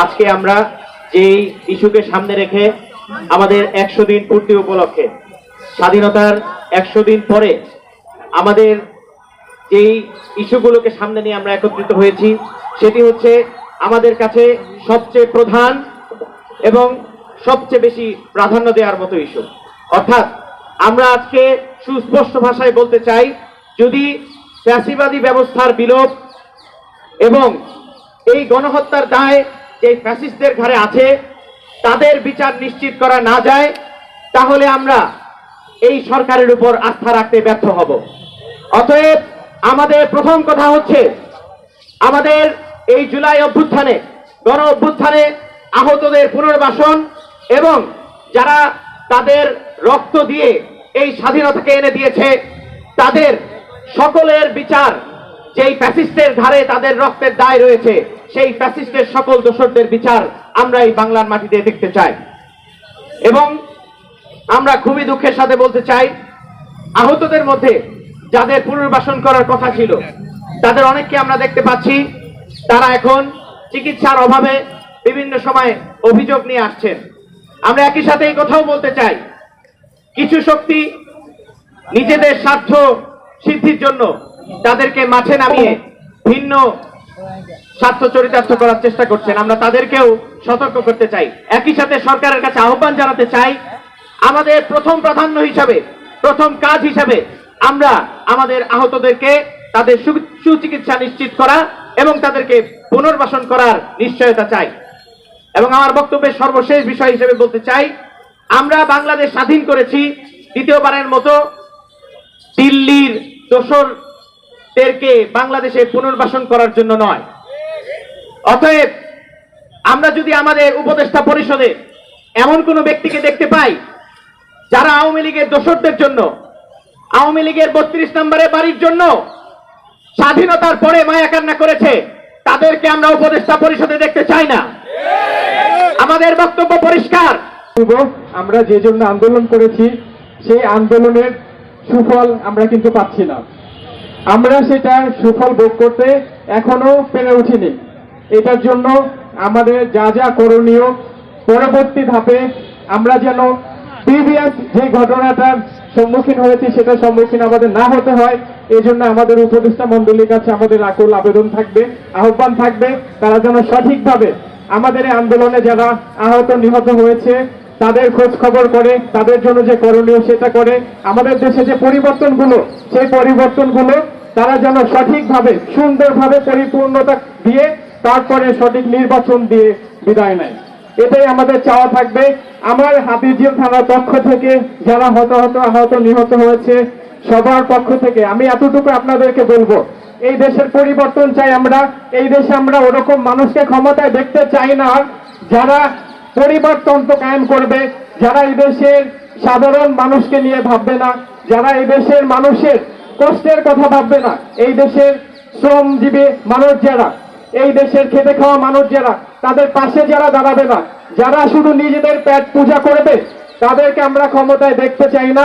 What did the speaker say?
আজকে আমরা এই ইস্যুকে সামনে রেখে আমাদের একশো দিন পূর্তি উপলক্ষে, স্বাধীনতার একশো দিন পরে আমাদের যেই ইস্যুগুলোকে সামনে নিয়ে আমরা একত্রিত হয়েছি, সেটি হচ্ছে আমাদের কাছে সবচেয়ে প্রধান এবং সবচেয়ে বেশি প্রাধান্য দেওয়ার মতো ইস্যু। অর্থাৎ আমরা আজকে সুস্পষ্ট ভাষায় বলতে চাই, যদি ফ্যাসিবাদী ব্যবস্থার বিলোপ এবং এই গণহত্যার দায় যে ফ্যাসিস্টদের ঘাড়ে আছে, তাদের বিচার নিশ্চিত করা না যায়, তাহলে আমরা এই সরকারের উপর আস্থা রাখতে ব্যর্থ হব। অতএব আমাদের প্রথম কথা হচ্ছে, আমাদের এই জুলাই অভ্যুত্থানে, গণ অভ্যুত্থানে আহতদের পুনর্বাসন এবং যারা তাদের রক্ত দিয়ে এই স্বাধীনতাকে এনে দিয়েছে, তাদের সকলের বিচার যেই ফ্যাসিস্টের ধারে তাদের রক্তের দায় রয়েছে সেই ফ্যাসিস্টের সকল দোষরদের বিচার আমরা এই বাংলার মাটিতে দেখতে চাই। এবং আমরা খুবই দুঃখের সাথে বলতে চাই, আহতদের মধ্যে যাদের পুনর্বাসন করার কথা ছিল, তাদের অনেককে আমরা দেখতে পাচ্ছি, তারা এখন চিকিৎসার অভাবে বিভিন্ন সময় অভিযোগ নিয়ে আসছেন। আমরা একই সাথে এই কথাও বলতে চাই, কিছু শক্তি নিজেদের স্বার্থ সিদ্ধির জন্য তাদেরকে মাঠে নামিয়ে ভিন্ন স্বার্থ চরিতার্থ করার চেষ্টা করছেন। আমরা তাদেরকেও সতর্ক করতে চাই। একই সাথে সরকারের কাছে আহ্বান জানাতে চাই, আমাদের প্রথম প্রাধান্য হিসাবে, প্রথম কাজ হিসাবে আমরা আমাদের আহতদেরকে তাদের সুচিকিৎসা নিশ্চিত করা এবং তাদেরকে পুনর্বাসন করার নিশ্চয়তা চাই। এবং আমার বক্তব্যের সর্বশেষ বিষয় হিসেবে বলতে চাই, আমরা বাংলাদেশ স্বাধীন করেছি দ্বিতীয়বারের মতো দিল্লির দোসরদেরকে বাংলাদেশে পুনর্বাসন করার জন্য নয়। অতএব আমরা যদি আমাদের উপদেষ্টা পরিষদে এমন কোন ব্যক্তিকে দেখতে পাই, যারা আওয়ামী লীগের দোসরদের জন্য, আওয়ামী লীগের বত্রিশ নম্বরের বাড়ির জন্য স্বাধীনতার পরে মায়া কান্না করেছে, তাদেরকে আমরা উপদেষ্টা পরিষদে দেখতে চাই না। আমাদের বক্তব্য পরিষ্কার। আমরা যে জন্য আন্দোলন করেছি, সেই আন্দোলনের সুফল আমরা কিন্তু পাচ্ছি না। আমরা সেটা সুফল ভোগ করতে এখনও পেরে উঠিনি। এটার জন্য আমাদের যা যা করণীয়, পরবর্তী ধাপে আমরা যেন প্রিভিয়াস যে ঘটনাটার সম্মুখীন হয়েছি সেটা সম্মুখীন আমাদের না হতে হয় এই জন্য আমাদের উপদেষ্টা মন্ডলীর কাছে আমাদের আকুল আবেদন থাকবে, আহ্বান থাকবে, তারা যেন সঠিকভাবে আমাদের এই আন্দোলনে যারা আহত, নিহত হয়েছে, তাদের খোঁজ খবর করে, তাদের জন্য যে করণীয় সেটা করে, আমাদের দেশে যে পরিবর্তনগুলো, সেই পরিবর্তনগুলো তারা যেন সঠিকভাবে, সুন্দরভাবে পরিপূর্ণতা দিয়ে তারপরে সঠিক নির্বাচন দিয়ে বিদায় নেয়। এটাই আমাদের চাওয়া থাকবে। আমার হাতিঝিল থানার পক্ষ থেকে যারা হতাহত, আহত, নিহত হয়েছে, সবার পক্ষ থেকে আমি এতটুকু আপনাদেরকে বলব, এই দেশের পরিবর্তন চাই আমরা, এই দেশে আমরা ওরকম মানুষকে ক্ষমতায় দেখতে চাই না। যারা পরিবর্তন তো কায়েম করবে, যারা এই দেশের সাধারণ মানুষকে নিয়ে ভাববে না, যারা এই দেশের মানুষের কষ্টের কথা ভাববে না, এই দেশের শ্রমজীবী মানুষ যারা এই দেশের খেতে খাওয়া মানুষ যারা, তাদের পাশে যারা দাঁড়াবে না, যারা শুধু নিজেদের পেট পূজা করবে, তাদেরকে আমরা ক্ষমতায় দেখতে চাই না।